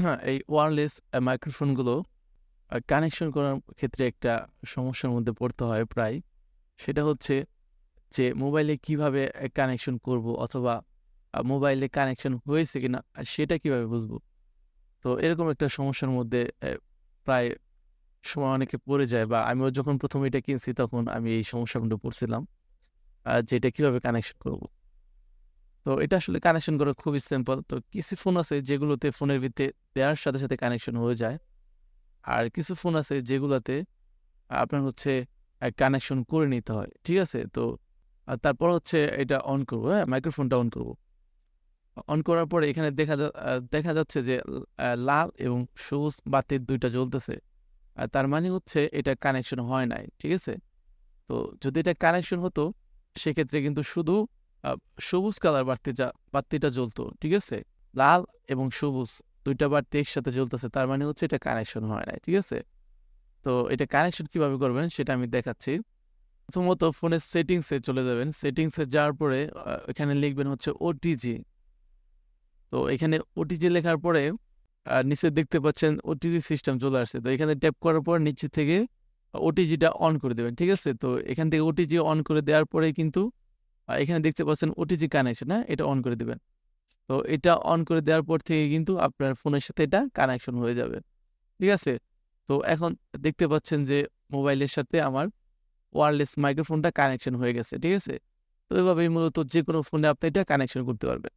হ্যাঁ, এই ওয়্যারলেস আ মাইক্রোফোনগুলো কানেকশন করার ক্ষেত্রে একটা সমস্যার মধ্যে পড়তে হয় প্রায়। সেটা হচ্ছে যে মোবাইলে কীভাবে কানেকশন করব অথবা মোবাইলে কানেকশন হয়েছে কিনা সেটা কীভাবে বুঝব? তো এরকম একটা সমস্যার মধ্যে প্রায় সময় অনেকে পড়ে যায় বা আমিও যখন ১ম এটা কিনছি তখন আমি এই সমস্যার মধ্যে পড়ছিলাম। আ যে এটা কীভাবে কানেকশন করব? তো এটা আসলে কানেকশন করা খুবই সিম্পল। তো কিছু ফোন আছে যেগুলোতে ফোনের ভিতরে দেওয়ার সাথে, সাথে কানেকশন হয়ে যায়। আর কিছু ফোন আছে যেগুলোতে আপনার হচ্ছে কানেকশন করে নিতে হয়। ঠিক আছে? তো তারপর হচ্ছে এটা অন করব হ্যাঁ? মাইক্রোফোনটা অন করব। অন করার পরে এখানে দেখা দেখা যাচ্ছে যে লাল এবং সবুজ বাতির দুইটা জ্বলতেছে। তার মানে হচ্ছে এটা কানেকশন হয় নাই। ঠিক আছে? তো যদি এটা কানেকশন হতো সেক্ষেত্রে কিন্তু শুধু সবুজ কালার বাত্তিটা বাত্তিটা জ্বলতো। ঠিক আছে? লাল এবং সবুজ ২ টা বাতি একসাথে জ্বলতেছে। তার মানে হচ্ছে এটা কানেকশন হয় নাই। ঠিক আছে? তো এটা কানেকশন কীভাবে করবেন সেটা আমি দেখাচ্ছি। প্রথমত ফোনের সেটিংসে চলে যাবেন। সেটিংসে যাওয়ার পরে এখানে লিখবেন হচ্ছে ওটিজি। তো এখানে ওটিজি লেখার পরে নিচে দেখতে পাচ্ছেন ওটিজি সিস্টেম চলে আসছে। তো এখানে ট্যাপ করার পর নিচে থেকে ওটিজিটা অন করে দেবেন, ঠিক আছে? তো এখান থেকে ওটিজি অন করে দেওয়ার পরেই কিন্তু এখানে দেখতে পাচ্ছেন ওটিজি কানেকশন, হ্যাঁ? এটা অন করে দেবেন তো এটা অন করে দেওয়ার পর থেকে কিন্তু আপনার ফোনের সাথে এটা কানেকশন হয়ে যাবে। ঠিক আছে? তো এখন দেখতে পাচ্ছেন যে মোবাইলের সাথে আমার ওয়ারলেস মাইক্রোফোনটা কানেকশন হয়ে গেছে। ঠিক আছে? তো এভাবেই মূলত যে কোনো ফোনে আপনি এটা কানেকশন করতে পারবেন।